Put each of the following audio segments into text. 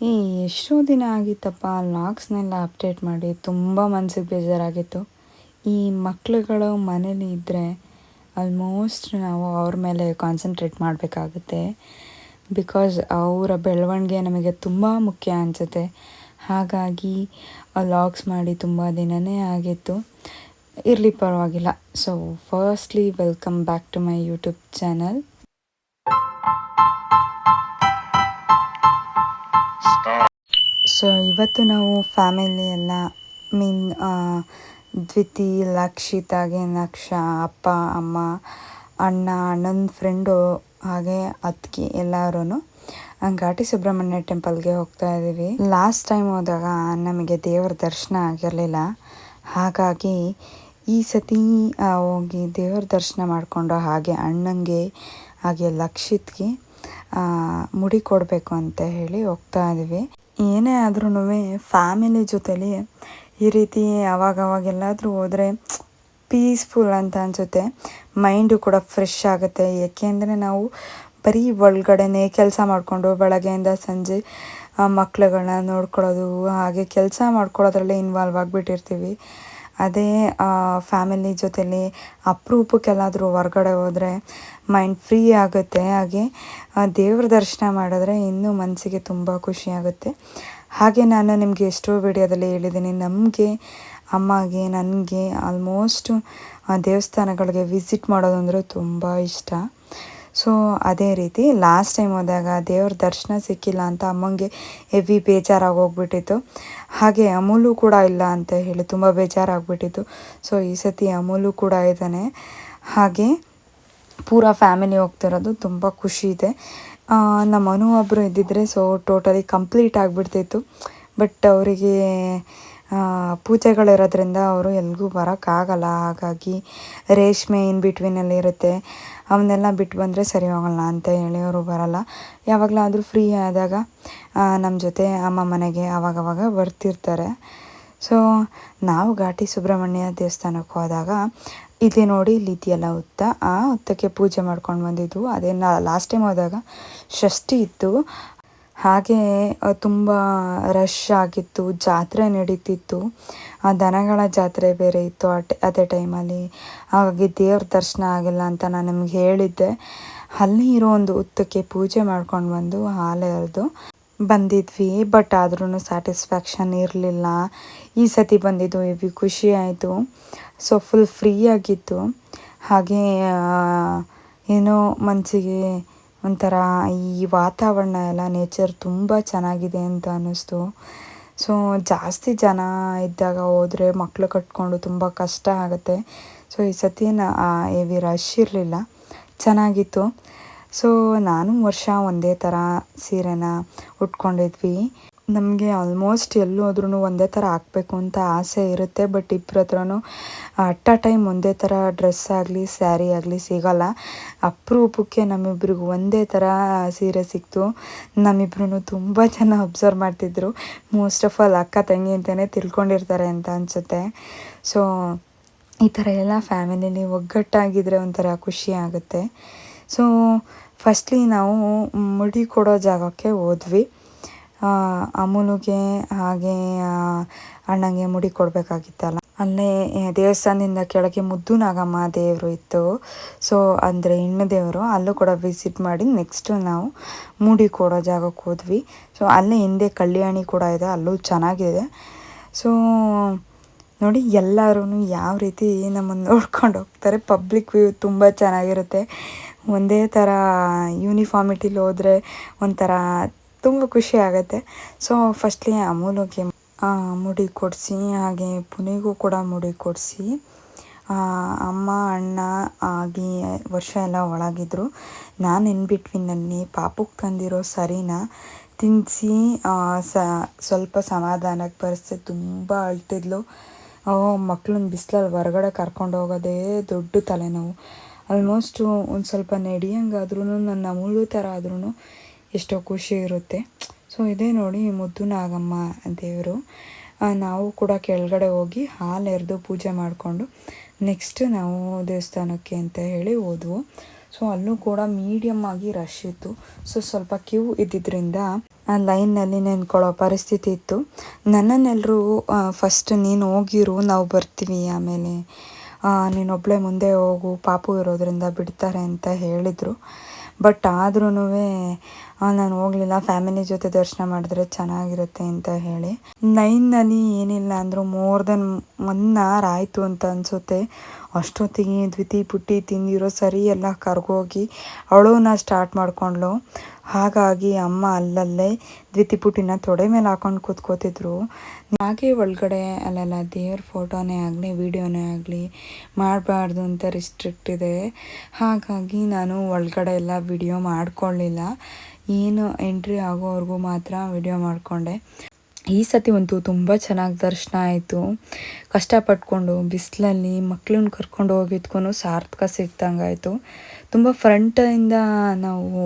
ಈ ಎಷ್ಟೋ ದಿನ ಆಗಿತ್ತಪ್ಪ ಲಾಗ್ಸ್ನೆಲ್ಲ ಅಪ್ಡೇಟ್ ಮಾಡಿ ತುಂಬ ಮನ್ಸಿಗೆ ಬೇಜಾರಾಗಿತ್ತು. ಈ ಮಕ್ಳುಗಳು ಮನೇಲಿ ಇದ್ದರೆ ಆಲ್ಮೋಸ್ಟ್ ನಾವು ಅವ್ರ ಮೇಲೆ ಕಾನ್ಸಂಟ್ರೇಟ್ ಮಾಡಬೇಕಾಗುತ್ತೆ. ಬಿಕಾಸ್ ಅವರ ಬೆಳವಣಿಗೆ ನಮಗೆ ತುಂಬ ಮುಖ್ಯ ಅನಿಸುತ್ತೆ. ಹಾಗಾಗಿ ಲಾಗ್ಸ್ ಮಾಡಿ ತುಂಬ ದಿನವೇ ಆಗಿತ್ತು. ಇರಲಿ ಪರವಾಗಿಲ್ಲ. So firstly welcome back to my YouTube channel so ಇವತ್ತು ನಾವು ಫ್ಯಾಮಿಲಿ ಎಲ್ಲ ಮೀನ್ ದ್ವಿತಿ ಲಕ್ಷಿತಾಗೆ ನಕ್ಷ, ಅಪ್ಪ, ಅಮ್ಮ, ಅಣ್ಣ, ಅಣ್ಣನ ಫ್ರೆಂಡು ಹಾಗೆ ಅತ್ತಿಗೆ ಎಲ್ಲರೂ ಘಾಟಿ ಸುಬ್ರಹ್ಮಣ್ಯ ಟೆಂಪಲ್ಗೆ ಹೋಗ್ತಾ ಇದ್ದೀವಿ ಲಾಸ್ಟ್ ಟೈಮ್ ಹೋದಾಗ ನಮಗೆ ದೇವರ ದರ್ಶನ ಆಗಿರಲಿಲ್ಲ. ಹಾಗಾಗಿ ಈ ಸತಿ ಹೋಗಿ ದೇವರ ದರ್ಶನ ಮಾಡಿಕೊಂಡು ಹಾಗೆ ಅಣ್ಣಂಗೆ, ಹಾಗೆ ಲಕ್ಷಿತ್ಗೆ ಮುಡಿ ಕೊಡಬೇಕು ಅಂತ ಹೇಳಿ ಹೋಗ್ತಾ ಇದ್ದೀವಿ ಏನೇ ಆದ್ರೂ ಫ್ಯಾಮಿಲಿ ಜೊತೆಲಿ ಈ ರೀತಿ ಅವಾಗ ಎಲ್ಲಾದರೂ ಹೋದರೆ ಪೀಸ್ಫುಲ್ ಅಂತ ಅನಿಸುತ್ತೆ. ಮೈಂಡು ಕೂಡ ಫ್ರೆಶ್ ಆಗುತ್ತೆ. ಏಕೆಂದರೆ ನಾವು ಬರೀ ಒಳಗಡೆನೇ ಕೆಲಸ ಮಾಡಿಕೊಂಡು ಬೆಳಗ್ಗೆಯಿಂದ ಸಂಜೆ ಮಕ್ಳುಗಳನ್ನ ನೋಡ್ಕೊಳ್ಳೋದು, ಹಾಗೆ ಕೆಲಸ ಮಾಡ್ಕೊಳ್ಳೋದ್ರಲ್ಲೇ ಇನ್ವಾಲ್ವ್ ಆಗಿಬಿಟ್ಟಿರ್ತೀವಿ. ಅದೇ ಫ್ಯಾಮಿಲಿ ಜೊತೆಲಿ ಅಪರೂಪಕ್ಕೆಲ್ಲಾದರೂ ಹೊರಗಡೆ ಹೋದರೆ ಮೈಂಡ್ ಫ್ರೀ ಆಗುತ್ತೆ. ಹಾಗೆ ದೇವ್ರ ದರ್ಶನ ಮಾಡಿದ್ರೆ ಇನ್ನೂ ಮನಸ್ಸಿಗೆ ತುಂಬ ಖುಷಿ ಆಗುತ್ತೆ. ಹಾಗೆ ನಾನು ನಿಮಗೆ ಎಷ್ಟೋ ವಿಡಿಯೋದಲ್ಲಿ ಹೇಳಿದ್ದೀನಿ. ನಮಗೆ, ಅಮ್ಮಗೆ, ನನಗೆ ಆಲ್ಮೋಸ್ಟ್ ದೇವಸ್ಥಾನಗಳಿಗೆ ವಿಸಿಟ್ ಮಾಡೋದಂದರೆ ತುಂಬ ಇಷ್ಟ. ಸೊ ಅದೇ ರೀತಿ ಲಾಸ್ಟ್ ಟೈಮ್ ಹೋದಾಗ ದೇವ್ರ ದರ್ಶನ ಸಿಕ್ಕಿಲ್ಲ ಅಂತ ಅಮ್ಮಂಗೆ ಹೆವಿ ಬೇಜಾರಾಗಿ ಹೋಗ್ಬಿಟ್ಟಿತ್ತು ಹಾಗೆ ಅಮೂಲು ಕೂಡ ಇಲ್ಲ ಅಂತ ಹೇಳಿ ತುಂಬ ಬೇಜಾರಾಗ್ಬಿಟ್ಟಿತ್ತು. ಸೊ ಈ ಸತಿ ಅಮೂಲು ಕೂಡ ಇದ್ದಾನೆ. ಹಾಗೆ ಪೂರ ಫ್ಯಾಮಿಲಿ ಹೋಗ್ತಿರೋದು ತುಂಬ ಖುಷಿ ಇದೆ. ನಮ್ಮ ಮನು ಒಬ್ಬರು ಇದ್ದಿದ್ರೆ ಸೊ ಟೋಟಲಿ ಕಂಪ್ಲೀಟ್ ಆಗಿಬಿಡ್ತಿತ್ತು. ಬಟ್ ಅವರಿಗೆ ಪೂಜೆಗಳಿರೋದ್ರಿಂದ ಅವರು ಎಲ್ಗೂ ಬರೋಕ್ಕಾಗಲ್ಲ. ಹಾಗಾಗಿ ರೇಷ್ಮೆ ಇನ್ ಬಿಟ್ವೀನಲ್ಲಿ ಇರುತ್ತೆ. ಅವನ್ನೆಲ್ಲ ಬಿಟ್ಟು ಬಂದರೆ ಸರಿ ಹೋಗಲ್ಲ ಅಂತ ಹೇಳಿ ಅವರು ಬರಲ್ಲ. ಯಾವಾಗಲಾದರೂ ಫ್ರೀ ಆದಾಗ ನಮ್ಮ ಜೊತೆ ಅಮ್ಮ ಮನೆಗೆ ಆವಾಗವಾಗ ಬರ್ತಿರ್ತಾರೆ. ಸೊ ನಾವು ಘಾಟಿ ಸುಬ್ರಹ್ಮಣ್ಯ ದೇವಸ್ಥಾನಕ್ಕೆ ಹೋದಾಗ, ಇಲ್ಲಿ ನೋಡಿ ಇಲ್ಲಿ ಇದೆಯಲ್ಲ ಹುತ್ತ. ಆ, ಹುತ್ತಕ್ಕೆ ಪೂಜೆ ಮಾಡ್ಕೊಂಡು ಬಂದಿದ್ದು ಅದೇ ನಾ ಲಾಸ್ಟ್ ಟೈಮ್ ಹೋದಾಗ, ಷಷ್ಠಿ ಇತ್ತು. ಹಾಗೆ ತುಂಬ ರಶ್ ಆಗಿತ್ತು, ಜಾತ್ರೆ ನಡೀತಿತ್ತು. ದನಗಳ ಜಾತ್ರೆ ಬೇರೆ ಇತ್ತು ಆ ಅದೇ ಟೈಮಲ್ಲಿ ಹಾಗಾಗಿ ದೇವ್ರ ದರ್ಶನ ಆಗಿಲ್ಲ ಅಂತ ನಾನು ನಿಮ್ಗೆ ಹೇಳಿದ್ದೆ. ಅಲ್ಲಿ ಇರೋ ಒಂದು ಹುತ್ತಕ್ಕೆ ಪೂಜೆ ಮಾಡ್ಕೊಂಡು ಬಂದು ಹಾಲು ಎರೆದು ಬಂದಿದ್ವಿ. ಬಟ್ ಆದ್ರೂ ಸ್ಯಾಟಿಸ್ಫ್ಯಾಕ್ಷನ್ ಇರಲಿಲ್ಲ. ಈ ಸತಿ ಬಂದಿದ್ದು ಇವಿ ಖುಷಿ ಆಯಿತು. ಸೊ ಫುಲ್ ಫ್ರೀ ಆಗಿತ್ತು. ಹಾಗೆ ಏನೋ ಮನಸ್ಸಿಗೆ ಒಂಥರ ಈ ವಾತಾವರಣ ಎಲ್ಲ ನೇಚರ್ ತುಂಬ ಚೆನ್ನಾಗಿದೆ ಅಂತ ಅನ್ನಿಸ್ತು. ಸೊ ಜಾಸ್ತಿ ಜನ ಇದ್ದಾಗ ಹೋದರೆ ಮಕ್ಕಳು ಕಟ್ಕೊಂಡು ತುಂಬ ಕಷ್ಟ ಆಗುತ್ತೆ. ಸೊ ಈ ಸತಿ ಏವಿ ರಶ್ ಇರಲಿಲ್ಲ. ಚೆನ್ನಾಗಿತ್ತು. ಸೊ ನಾನು ವರ್ಷ ಒಂದೇ ಥರ ಸೀರೆನ ಉಟ್ಕೊಂಡಿದ್ವಿ. ನಮಗೆ ಆಲ್ಮೋಸ್ಟ್ ಎಲ್ಲಿ ಹೋದ್ರೂ ಒಂದೇ ಥರ ಹಾಕ್ಬೇಕು ಅಂತ ಆಸೆ ಇರುತ್ತೆ. ಬಟ್ ಇಬ್ಬರ ಹತ್ರನೂ ಅಟ್ ಅ ಟೈಮ್ ಒಂದೇ ಥರ ಡ್ರೆಸ್ ಆಗಲಿ ಸ್ಯಾರಿ ಆಗಲಿ ಸಿಗಲ್ಲ. ಅಪರೂಪಕ್ಕೆ ನಮ್ಮಿಬ್ರಿಗೂ ಒಂದೇ ಥರ ಸೀರೆ ಸಿಕ್ತು. ನಮ್ಮಿಬ್ರು ತುಂಬ ಜನ ಅಬ್ಸರ್ವ್ ಮಾಡ್ತಿದ್ರು. ಮೋಸ್ಟ್ ಆಫ್ ಆಲ್ ಅಕ್ಕ ತಂಗಿ ಅಂತಲೇ ತಿಳ್ಕೊಂಡಿರ್ತಾರೆ ಅಂತ ಅನಿಸುತ್ತೆ. ಸೊ ಈ ಥರ ಎಲ್ಲ ಫ್ಯಾಮಿಲಿಲಿ ಒಗ್ಗಟ್ಟಾಗಿದ್ದರೆ ಒಂಥರ ಖುಷಿ ಆಗುತ್ತೆ. ಸೊ ಫಸ್ಟ್ಲಿ ನಾವು ಮುಡಿ ಕೊಡೋ ಜಾಗಕ್ಕೆ ಹೋದ್ವಿ. ಅಮೂಲ್ಗೆ ಹಾಗೆ ಅಣ್ಣಂಗೆ ಮುಡಿ ಕೊಡಬೇಕಾಗಿತ್ತಲ್ಲ. ಅಲ್ಲೇ ದೇವಸ್ಥಾನದಿಂದ ಕೆಳಗೆ ಮುದ್ದು ನಾಗಮ್ಮ ದೇವರು ಇತ್ತು. ಸೊ ಅಂದರೆ ಹೆಣ್ಣು ದೇವರು, ಅಲ್ಲೂ ಕೂಡ ವಿಸಿಟ್ ಮಾಡಿ ನೆಕ್ಸ್ಟ್ ನಾವು ಮುಡಿ ಕೊಡೋ ಜಾಗಕ್ಕೆ ಹೋದ್ವಿ. ಸೊ ಅಲ್ಲೇ ಹಿಂದೆ ಕಲ್ಯಾಣಿ ಕೂಡ ಇದೆ, ಅಲ್ಲೂ ಚೆನ್ನಾಗಿದೆ. ಸೊ ನೋಡಿ ಎಲ್ಲರೂ ಯಾವ ರೀತಿ ನಮ್ಮನ್ನು ನೋಡ್ಕೊಂಡು ಹೋಗ್ತಾರೆ. ಪಬ್ಲಿಕ್ ವ್ಯೂ ತುಂಬ ಚೆನ್ನಾಗಿರುತ್ತೆ. ಒಂದೇ ಥರ ಯೂನಿಫಾರ್ಮಿಟಿಲಿ ಹೋದರೆ ಒಂಥರ ತುಂಬ ಖುಷಿ ಆಗುತ್ತೆ. ಸೊ ಫಸ್ಟ್ಲಿ ಅಮೂಲ್ಗೆ ಮುಡಿ ಕೊಡಿಸಿ, ಹಾಗೆ ಪುನಿಗೂ ಕೂಡ ಮುಡಿ ಕೊಡಿಸಿ ಅಮ್ಮ, ಅಣ್ಣ ಆಗಿ ವರ್ಷ ಎಲ್ಲ ಒಳಗಿದ್ರು. ನಾನು ಇನ್ ಬಿಟ್ವಿನಲ್ಲಿ ಪಾಪಕ್ಕೆ ತಂದಿರೋ ಸರಿನ ತಿನ್ನಿಸಿ ಸ, ಸ್ವಲ್ಪ ಸಮಾಧಾನಕ್ಕೆ ಬರೆಸಿ, ತುಂಬ ಅಳ್ತಿದ್ಲು. ಮಕ್ಳನ್ನ ಬಿಸಿಲಲ್ಲಿ ಹೊರಗಡೆ ಕರ್ಕೊಂಡು ಹೋಗೋದೇ ದೊಡ್ಡ ತಲೆನೋವು. ಆಲ್ಮೋಸ್ಟು ಒಂದು ಸ್ವಲ್ಪ ನಡೆಯಂಗಾದ್ರೂ ನನ್ನ ಮುಳ್ಳು ಥರ ಆದ್ರೂ ಎಷ್ಟೋ ಖುಷಿ ಇರುತ್ತೆ. ಸೊ ಇದೇ ನೋಡಿ ಮುದ್ದು ನಾಗಮ್ಮ ದೇವರು. ನಾವು ಕೂಡ ಕೆಳಗಡೆ ಹೋಗಿ ಹಾಲು ಎರೆದು ಪೂಜೆ ಮಾಡಿಕೊಂಡು ನೆಕ್ಸ್ಟ್ ನಾವು ದೇವಸ್ಥಾನಕ್ಕೆ ಅಂತ ಹೇಳಿ ಹೋದ್ವು. ಸೊ ಅಲ್ಲೂ ಕೂಡ ಮೀಡಿಯಮ್ ಆಗಿ ರಶ್ ಇತ್ತು. ಸೊ ಸ್ವಲ್ಪ ಕ್ಯೂ ಇದ್ದಿದ್ದರಿಂದ ಆ ಲೈನ್ನಲ್ಲಿ ನೆನ್ಕೊಳ್ಳೋ ಪರಿಸ್ಥಿತಿ ಇತ್ತು. ನನ್ನನ್ನೆಲ್ಲರೂ ಫಸ್ಟ್ ನೀನು ಹೋಗಿರು, ನಾವು ಬರ್ತೀವಿ ಆಮೇಲೆ ನೀನೊಬ್ಳೆ ಮುಂದೆ ಹೋಗು, ಪಾಪು ಇರೋದ್ರಿಂದ ಬಿಡ್ತಾರೆ ಅಂತ ಹೇಳಿದರು. ಬಟ್ ಆದ್ರೂ ನಾನು ಹೋಗಲಿಲ್ಲ. ಫ್ಯಾಮಿಲಿ ಜೊತೆ ದರ್ಶನ ಮಾಡಿದ್ರೆ ಚೆನ್ನಾಗಿರುತ್ತೆ ಅಂತ ಹೇಳಿ. ನೈನ್ನಲ್ಲಿ ಏನಿಲ್ಲ ಅಂದರೂ ಮೋರ್ ದೆನ್ ಒನ್ ಅವರ್ ಆಯಿತು ಅಂತ ಅನಿಸುತ್ತೆ. ಅಷ್ಟೊತ್ತಿಗೆ ದ್ವಿತಿ ಪುಟ್ಟಿ ತಿಂದಿರೋ ಸರಿ ಎಲ್ಲ ಕರ್ಗೋಗಿ ನಾ ಸ್ಟಾರ್ಟ್ ಮಾಡ್ಕೊಂಡ್ಳು. ಹಾಗಾಗಿ ಅಮ್ಮ ಅಲ್ಲಲ್ಲೇ ದ್ವಿತಿ ಪುಟ್ಟಿನ ತೊಡೆ ಮೇಲೆ ಹಾಕೊಂಡು ಕೂತ್ಕೋತಿದ್ರು. ಹಾಗೆ ಒಳಗಡೆ ಅಲ್ಲೆಲ್ಲ ದೇವ್ರ ಫೋಟೋನೇ ಆಗಲಿ, ವಿಡಿಯೋನೇ ಆಗಲಿ ಮಾಡಬಾರ್ದು ಅಂತ ರಿಸ್ಟ್ರಿಕ್ಟ್ ಇದೆ. ಹಾಗಾಗಿ ನಾನು ಒಳಗಡೆ ಎಲ್ಲ ವಿಡಿಯೋ ಮಾಡ್ಕೊಳ್ಳಿಲ್ಲ. ಏನು ಎಂಟ್ರಿ ಆಗೋವರೆಗೂ ಮಾತ್ರ ವಿಡಿಯೋ ಮಾಡಿಕೊಂಡೆ. ಈ ಸತಿ ಅಂತೂ ತುಂಬ ಚೆನ್ನಾಗಿ ದರ್ಶನ ಆಯಿತು. ಕಷ್ಟಪಟ್ಕೊಂಡು, ಬಿಸಿಲಲ್ಲಿ ಮಕ್ಳನ್ನ ಕರ್ಕೊಂಡು ಹೋಗಿದ್ಕೂ ಸಾರ್ಥಕ ಸಿಕ್ದಂಗಾಯಿತು ತುಂಬ ಫ್ರಂಟಿಂದ ನಾವು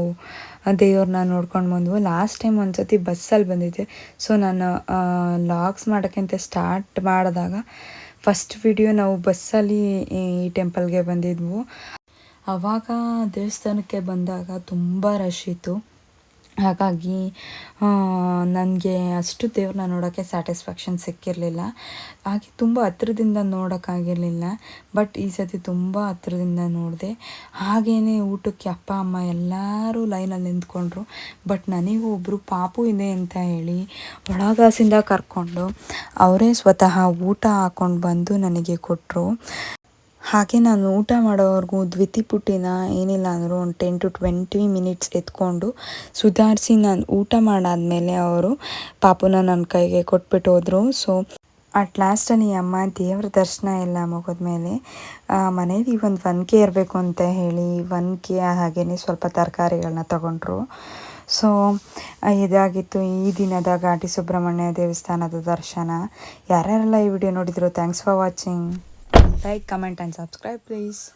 ದೇವ್ರನ್ನ ನೋಡ್ಕೊಂಡು ಬಂದ್ವು. ಲಾಸ್ಟ್ ಟೈಮ್ ಒಂದು ಸತಿ ಬಸ್ಸಲ್ಲಿ ಬಂದಿದ್ದೆ. ಸೊ ನಾನು ಲಾಗ್ಸ್ ಮಾಡೋಕ್ಕಿಂತ ಸ್ಟಾರ್ಟ್ ಮಾಡಿದಾಗ ಫಸ್ಟ್ ವಿಡಿಯೋ ನಾವು ಬಸ್ಸಲ್ಲಿ ಈ ಟೆಂಪಲ್ಗೆ ಬಂದಿದ್ವು. ಆವಾಗ ದೇವಸ್ಥಾನಕ್ಕೆ ಬಂದಾಗ ತುಂಬ ರಶ್ ಇತ್ತು. ಹಾಗಾಗಿ ನನಗೆ ಅಷ್ಟು ದೇವ್ರನ್ನ ನೋಡೋಕ್ಕೆ ಸ್ಯಾಟಿಸ್ಫ್ಯಾಕ್ಷನ್ ಸಿಕ್ಕಿರಲಿಲ್ಲ. ಹಾಗೆ ತುಂಬ ಹತ್ತಿರದಿಂದ ನೋಡೋಕ್ಕಾಗಿರಲಿಲ್ಲ ಬಟ್ ಈ ಸತಿ ತುಂಬ ಹತ್ರದಿಂದ ನೋಡಿದೆ. ಹಾಗೇ ಊಟಕ್ಕೆ ಅಪ್ಪ, ಅಮ್ಮ ಎಲ್ಲರೂ ಲೈನಲ್ಲಿ ನಿಂತ್ಕೊಂಡ್ರು. ಬಟ್ ನನಗೂ ಒಬ್ಬರು ಪಾಪು ಇದೆ ಅಂತ ಹೇಳಿ ಒಳಗಾಸಿಂದ ಕರ್ಕೊಂಡು, ಅವರೇ ಸ್ವತಃ ಊಟ ಹಾಕ್ಕೊಂಡು ಬಂದು ನನಗೆ ಕೊಟ್ಟರು ಹಾಗೆ ನಾನು ಊಟ ಮಾಡೋವರೆಗೂ ದ್ವಿತಿ ಪುಟ್ಟಿನ ಏನಿಲ್ಲ ಅಂದರೂ ಒಂದು ಟೆನ್ ಟು ಟ್ವೆಂಟಿ ಮಿನಿಟ್ಸ್ ಎತ್ಕೊಂಡು ಸುಧಾರಿಸಿ ನಾನು ಊಟ ಮಾಡಾದಮೇಲೆ ಅವರು ಪಾಪುನ ನನ್ನ ಕೈಗೆ ಕೊಟ್ಬಿಟ್ಟು ಹೋದರು. ಸೊ ಅಟ್ ಲಾಸ್ಟಲ್ಲಿ ಅಮ್ಮ ದೇವ್ರ ದರ್ಶನ ಎಲ್ಲ ಮುಗಿದ್ಮೇಲೆ ಮನೇಲಿ ಒಂದು ಒನ್ ಕೆ ಇರಬೇಕು ಅಂತ ಹೇಳಿ ಒನ್ ಕೆ ಹಾಗೇ ಸ್ವಲ್ಪ ತರಕಾರಿಗಳನ್ನ ತಗೊಂಡ್ರು. ಸೊ ಇದಾಗಿತ್ತು ಈ ದಿನದ ಘಾಟಿ ಸುಬ್ರಹ್ಮಣ್ಯ ದೇವಸ್ಥಾನದ ದರ್ಶನ. ಯಾರ್ಯಾರೆಲ್ಲ ಈ ವಿಡಿಯೋ ನೋಡಿದ್ರು? Thanks for watching Like, comment, and subscribe, please.